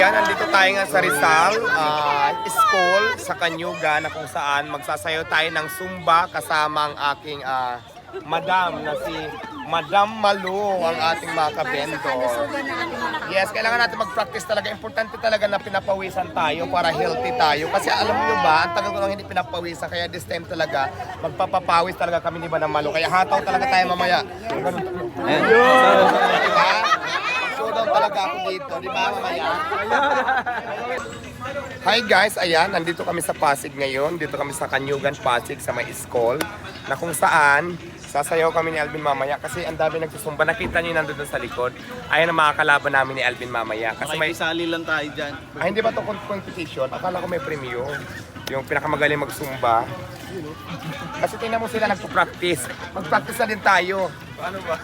Ayan, nandito tayo nga sa Rizal ah, School sa Kanyuga na kung saan magsasayaw tayo ng Zumba kasama ang aking ah, madam na si Madam Malu, ang ating mga kabendo. Yes, kailangan natin mag-practice talaga. Importante talaga na pinapawisan tayo para healthy tayo. Kasi alam niyo ba, ang tagal ko nang hindi pinapawisan. Kaya this time talaga, magpapapawis talaga kami ni Madam Malu. Kaya hataw talaga tayo mamaya. Ganun. Talaga ako dito. Di ba mamaya? Hi guys, ayan, nandito kami sa Pasig ngayon. Dito kami sa Kanyugan, Pasig, sa may school. Na kung saan, sasayaw kami ni Alvin mamaya kasi ang dami nagsusumba. Nakita niyo nandun sa likod. Ayan ang mga kalaban namin ni Alvin mamaya. Kasi may Makikisali lang tayo dyan. ay, hindi ba ito competition? Akala ko may premyo. Yung pinakamagaling magsumba. Kasi tingnan mo sila nagpo-practice. Mag-practice na din tayo. Ano ba?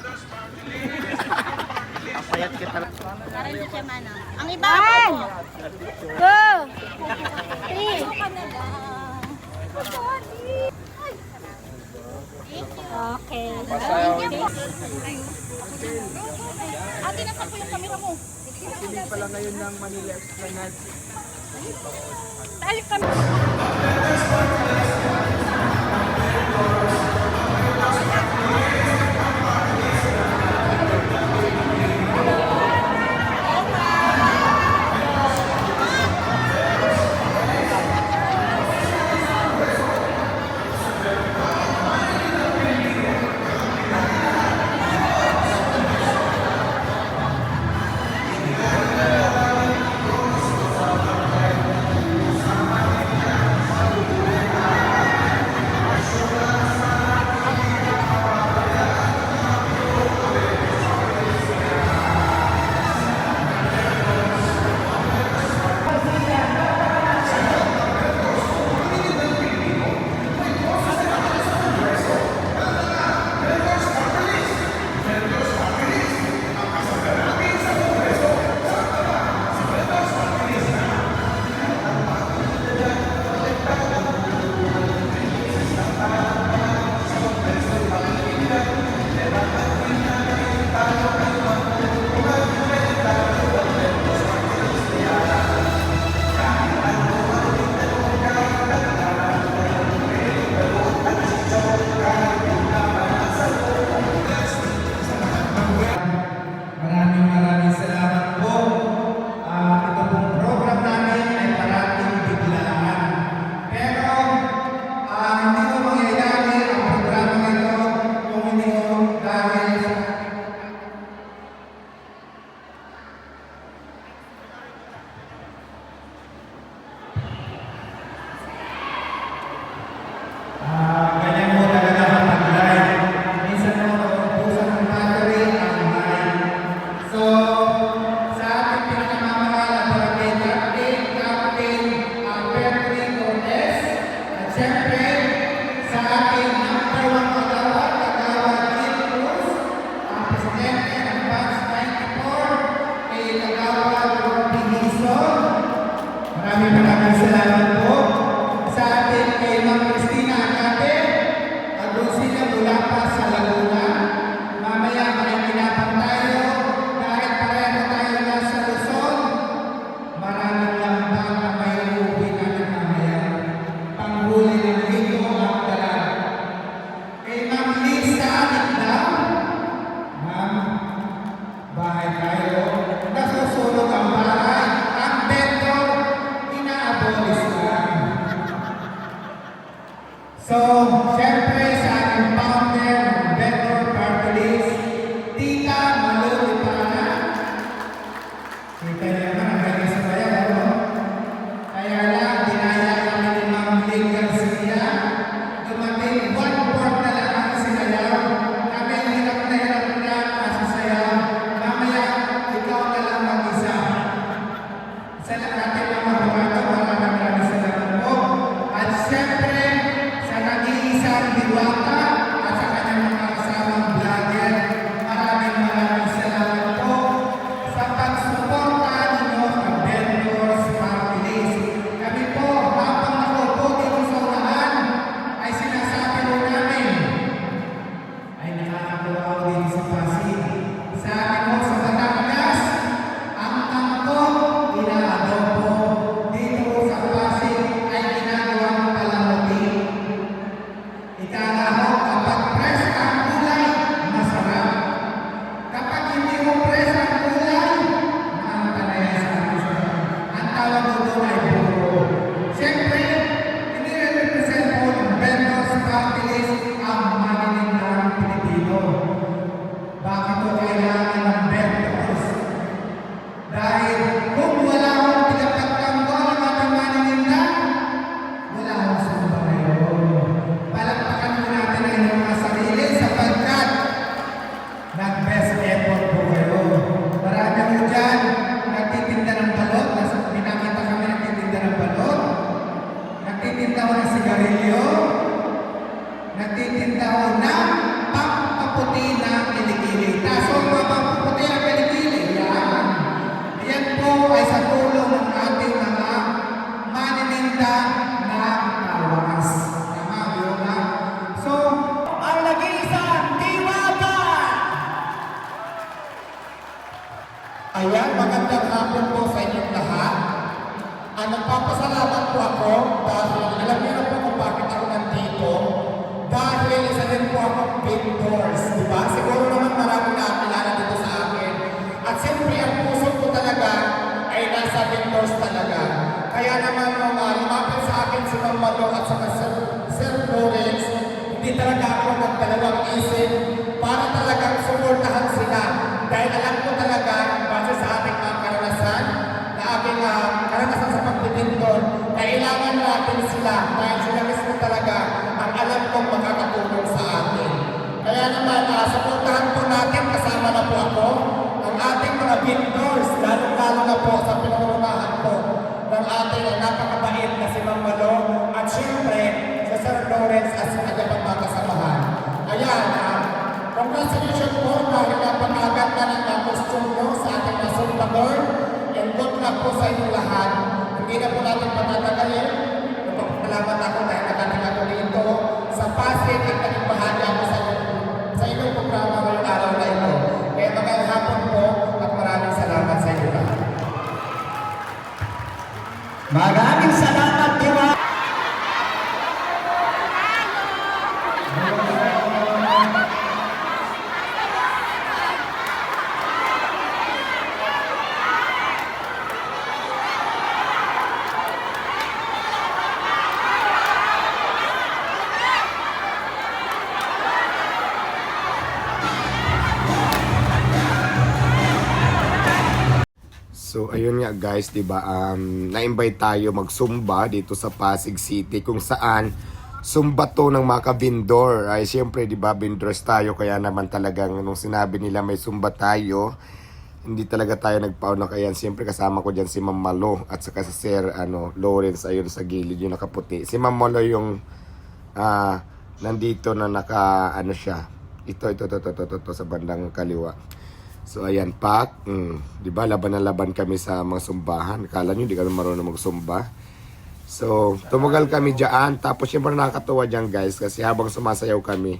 Payat kita lang. Para hindi siya mana. Ang iba One, two, three. Okay. Ate, nasa po yung camera mo? Sinig pala ngayon ng Manila Esplanade. Tayo kami. So, syempre victors, di ba? Siguro naman marami na kilala dito sa akin. At siyempre, ang puso ko talaga ay nasa victors talaga. Kaya naman nung uh, sa akin si Ma'am at saka Sir, Sir Lawrence, hindi talaga ako nagdalawang isip para talagang suportahan sila. Dahil alam ko talaga, base sa ating mga karanasan, na aking uh, karanasan sa pagtitindon, kailangan natin sila Uh, suportahan po natin, kasama na po ako, ang ating mga vendors, lalo-lalo na po sa pinangunahan po ng ating napakabait na si Ma'am Malo at syempre sa Sir Lawrence at sa kanya pang mga kasamahan. Ayan, ah, congratulations po dahil napakagat na ng costume nyo sa ating nasumbador and good luck po sa inyong lahat. Hindi na po natin patatagalin. Nagpapalamat ako dahil nakating ako dito sa Pasig at Gracias. So ayun nga guys, 'di ba? Um na-invite tayo mag-zumba dito sa Pasig City kung saan zumba to ng mga ka-vendor. Ay siyempre 'di ba, vendors tayo kaya naman talagang nung sinabi nila may zumba tayo, hindi talaga tayo nagpauna kaya siyempre kasama ko diyan si Ma'am Malo at saka si Sir ano Lawrence ayun sa gilid yung nakaputi. Si Ma'am Malo yung ah nandito na naka ano siya. Ito ito ito ito, ito, ito, ito sa bandang kaliwa. So ayan, Pak. Mm, 'Di ba laban na laban kami sa mga sumbahan. Kala niyo hindi kami marunong magsumba. So, tumugal kami diyan. Tapos syempre nakakatuwa diyan, guys, kasi habang sumasayaw kami,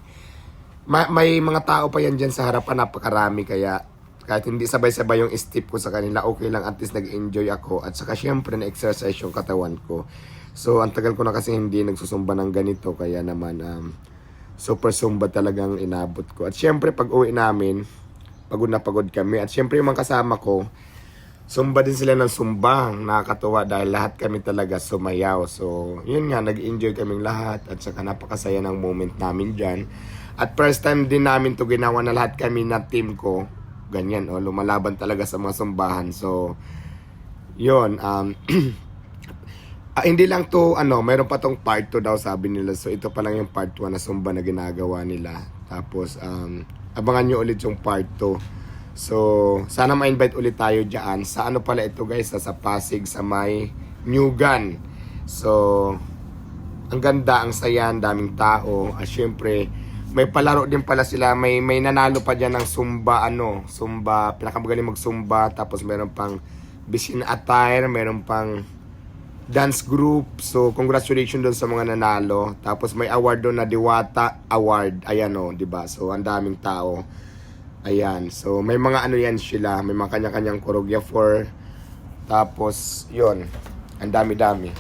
ma- may mga tao pa yan diyan sa harapan napakarami kaya kahit hindi sabay-sabay yung step ko sa kanila, okay lang at least nag-enjoy ako at saka syempre na-exercise yung katawan ko. So, ang tagal ko na kasi hindi nagsusumba ng ganito kaya naman um, super sumba talagang inabot ko. At syempre pag uwi namin, pagod na pagod kami. At syempre yung mga kasama ko, sumba din sila ng sumba. Nakakatuwa dahil lahat kami talaga sumayaw. So, yun nga, nag-enjoy kaming lahat at saka napakasaya ng moment namin dyan. At first time din namin to ginawa na lahat kami na team ko. Ganyan, oh, lumalaban talaga sa mga sumbahan. So, yun, um, Ah, hindi lang to, ano, mayroon pa tong part 2 daw sabi nila. So, ito pa lang yung part 1 na sumba na ginagawa nila. Tapos, um, abangan nyo ulit yung part 2. So, sana ma-invite ulit tayo dyan. Sa ano pala ito guys, sa, sa Pasig, sa may New Gun. So, ang ganda, ang saya, ang daming tao. At syempre, may palaro din pala sila. May, may nanalo pa dyan ng Zumba, ano, Zumba, pinakamagaling mag-Zumba. Tapos meron pang Bisin Attire, meron pang dance group. So, congratulations doon sa mga nanalo. Tapos may award doon na Diwata Award. Ayan o, di ba? So, ang daming tao. Ayan. So, may mga ano yan sila. May mga kanya-kanyang choreographer. Tapos, yon Ang dami-dami.